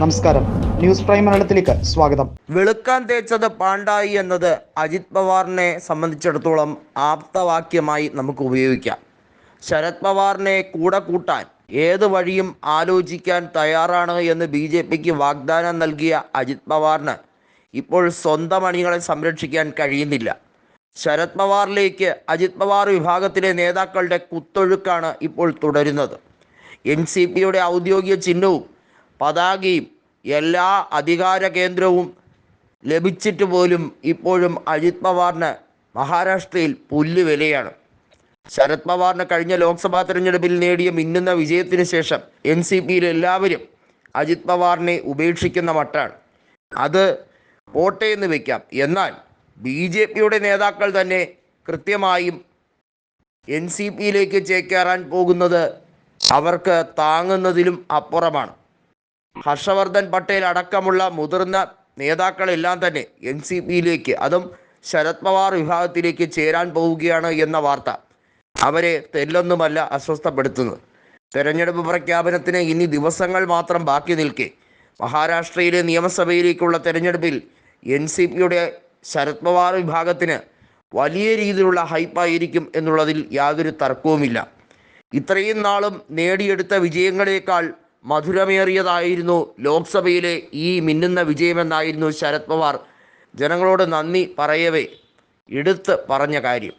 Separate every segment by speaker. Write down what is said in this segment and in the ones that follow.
Speaker 1: നമസ്കാരം. News prime മലയാളത്തിലേക്ക് സ്വാഗതം.
Speaker 2: വെളുക്കാൻ തേച്ചത് പാണ്ടായി എന്നത് അജിത് പവാറിനെ സംബന്ധിച്ചിടത്തോളം ആപ്തവാക്യമായി നമുക്ക് ഉപയോഗിക്കാം. ശരത് പവാറിനെ കൂടെ കൂട്ടാൻ ഏത് വഴിയും ആലോചിക്കാൻ തയ്യാറാണ് എന്ന് ബി ജെ പിക്ക് വാഗ്ദാനം നൽകിയ അജിത് പവാറിന് ഇപ്പോൾ സ്വന്തം അണികളെ സംരക്ഷിക്കാൻ കഴിയുന്നില്ല. ശരത് പവാറിലേക്ക് അജിത് പവാർ വിഭാഗത്തിലെ നേതാക്കളുടെ കുത്തൊഴുക്കാണ് ഇപ്പോൾ തുടരുന്നത്. എൻ സി പിയുടെ ഔദ്യോഗിക ചിഹ്നവും പതാകയും എല്ലാ അധികാര കേന്ദ്രവും ലഭിച്ചിട്ട് പോലും ഇപ്പോഴും അജിത് പവാറിന് മഹാരാഷ്ട്രയിൽ പുല്ലുവിലയാണ് ശരത് പവാറിന് കഴിഞ്ഞ ലോക്സഭാ തെരഞ്ഞെടുപ്പിൽ നേടിയ മിന്നുന്ന വിജയത്തിന് ശേഷം എൻ സി പിയിൽ എല്ലാവരും അജിത് പവാറിനെ ഉപേക്ഷിക്കുന്ന മട്ടാണ്. അത് പോട്ടെ എന്ന് വെക്കാം. എന്നാൽ ബി ജെ പിയുടെ നേതാക്കൾ തന്നെ കൃത്യമായും എൻ സി പിയിലേക്ക് ചേക്കേറാൻ പോകുന്നത് അവർക്ക് താങ്ങുന്നതിലും അപ്പുറമാണ്. ഹർഷവർദ്ധൻ പട്ടേൽ അടക്കമുള്ള മുതിർന്ന നേതാക്കളെല്ലാം തന്നെ എൻ സി പിയിലേക്ക് അതും ശരത് പവാർ വിഭാഗത്തിലേക്ക് ചേരാൻ പോവുകയാണ് എന്ന വാർത്ത അവരെ തെല്ലൊന്നുമല്ല അസ്വസ്ഥപ്പെടുത്തുന്നത്. തെരഞ്ഞെടുപ്പ് പ്രഖ്യാപനത്തിന് ഇനി ദിവസങ്ങൾ മാത്രം ബാക്കി നിൽക്കെ. മഹാരാഷ്ട്രയിലെ നിയമസഭയിലേക്കുള്ള തെരഞ്ഞെടുപ്പിൽ എൻ സി പിയുടെ ശരത് പവാർ വിഭാഗത്തിന് വലിയ രീതിയിലുള്ള ഹൈപ്പായിരിക്കും എന്നുള്ളതിൽ യാതൊരു തർക്കവുമില്ല. ഇത്രയും നാളും നേടിയെടുത്ത വിജയങ്ങളേക്കാൾ മധുരമേറിയതായിരുന്നു ലോക്സഭയിലെ ഈ മിന്നുന്ന വിജയമെന്നായിരുന്നു ശരത് പവാർ ജനങ്ങളോട് നന്ദി പറയവേ. എടുത്ത് പറഞ്ഞ കാര്യം.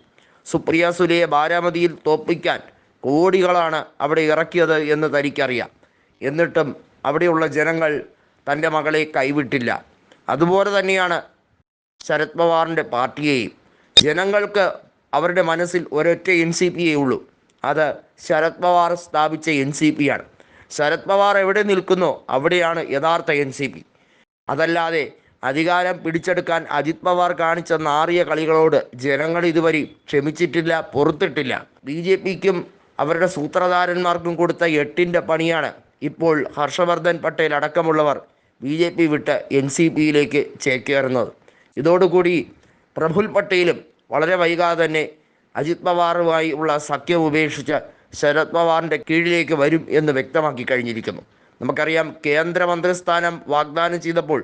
Speaker 2: സുപ്രിയ സുലയെ ബാരാമതിയിൽ തോപ്പിക്കാൻ കോടികളാണ് അവിടെ ഇറക്കിയത് എന്ന് തനിക്കറിയാം. എന്നിട്ടും അവിടെയുള്ള ജനങ്ങൾ തന്റെ മകളെ കൈവിട്ടില്ല. അതുപോലെ തന്നെയാണ് ശരത് പവാറിന്റെ പാർട്ടിയെയും. ജനങ്ങൾക്ക് അവരുടെ മനസ്സിൽ ഒരൊറ്റ എൻ സി പിയേ ഉള്ളൂ. അത് ശരത് പവാർ സ്ഥാപിച്ച എൻ സി പിയാണ് ശരത് പവാർ എവിടെ നിൽക്കുന്നോ? അവിടെയാണ് യഥാർത്ഥ എൻ സി പി അതല്ലാതെ അധികാരം പിടിച്ചെടുക്കാൻ അജിത് പവാർ കാണിച്ച നാറിയ കളികളോട് ജനങ്ങൾ ഇതുവരെ ക്ഷമിച്ചിട്ടില്ല പൊറത്തിട്ടില്ല. ബി ജെ പിക്കും അവരുടെ സൂത്രധാരന്മാർക്കും കൊടുത്ത എട്ടിന്റെ പണിയാണ് ഇപ്പോൾ ഹർഷവർദ്ധൻ പട്ടേൽ അടക്കമുള്ളവർ ബി ജെ പി വിട്ട് എൻ സി പിയിലേക്ക് ചേക്കേറുന്നത്. ഇതോടുകൂടി പ്രഫുൽ പട്ടേലും വളരെ വൈകാതെ തന്നെ അജിത് പവാറുമായി ഉള്ള സഖ്യം ഉപേക്ഷിച്ച് ശരത് പവാറിന്റെ കീഴിലേക്ക് വരും എന്ന് വ്യക്തമാക്കി കഴിഞ്ഞിരിക്കുന്നു. നമുക്കറിയാം കേന്ദ്രമന്ത്രിസ്ഥാനം വാഗ്ദാനം ചെയ്തപ്പോൾ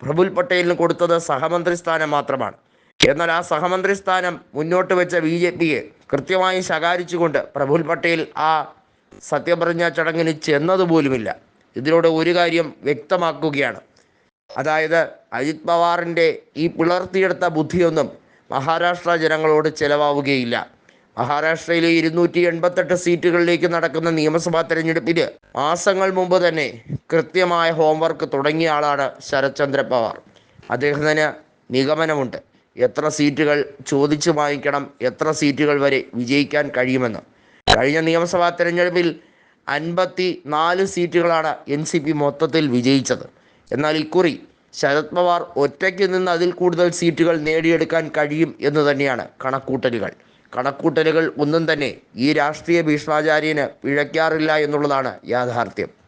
Speaker 2: പ്രഫുൽ പട്ടേലിന് കൊടുത്തത് സഹമന്ത്രി സ്ഥാനം മാത്രമാണ്. എന്നാൽ ആ സഹമന്ത്രി സ്ഥാനം മുന്നോട്ട് വെച്ച ബി ജെ പിയെ കൃത്യമായി ശകാരിച്ചുകൊണ്ട് പ്രഫുൽ പട്ടേൽ ആ സത്യപ്രതിജ്ഞാ ചടങ്ങിന് ചെന്നതുപോലുമില്ല ഇതിലൂടെ ഒരു കാര്യം വ്യക്തമാക്കുകയാണ്. അതായത് അജിത് പവാറിന്റെ ഈ പിളർത്തിയെടുത്ത ബുദ്ധിയൊന്നും മഹാരാഷ്ട്ര ജനങ്ങളോട് ചെലവാവുകയില്ല. മഹാരാഷ്ട്രയിലെ ഇരുന്നൂറ്റി എൺപത്തെട്ട് സീറ്റുകളിലേക്ക് നടക്കുന്ന നിയമസഭാ തെരഞ്ഞെടുപ്പിന് മാസങ്ങൾ മുമ്പ് തന്നെ കൃത്യമായ ഹോംവർക്ക് തുടങ്ങിയ ആളാണ് ശരത്ചന്ദ്ര പവാർ. അദ്ദേഹത്തിന് നിഗമനമുണ്ട്. എത്ര സീറ്റുകൾ ചോദിച്ചു വാങ്ങിക്കണം എത്ര സീറ്റുകൾ വരെ വിജയിക്കാൻ കഴിയുമെന്ന്. കഴിഞ്ഞ നിയമസഭാ തെരഞ്ഞെടുപ്പിൽ അൻപത്തി നാല് സീറ്റുകളാണ് എൻ സി പി മൊത്തത്തിൽ വിജയിച്ചത്. എന്നാൽ ഇക്കുറി ശരത് പവാർ ഒറ്റയ്ക്ക് നിന്ന് അതിൽ കൂടുതൽ സീറ്റുകൾ നേടിയെടുക്കാൻ കഴിയും എന്ന് തന്നെയാണ് കണക്കൂട്ടലുകൾ കണക്കൂട്ടലുകൾ ഒന്നും തന്നെ ഈ രാഷ്ട്രീയ ഭീഷ്മാചാര്യന് പിഴയ്ക്കാറില്ല എന്നുള്ളതാണ് യാഥാർത്ഥ്യം.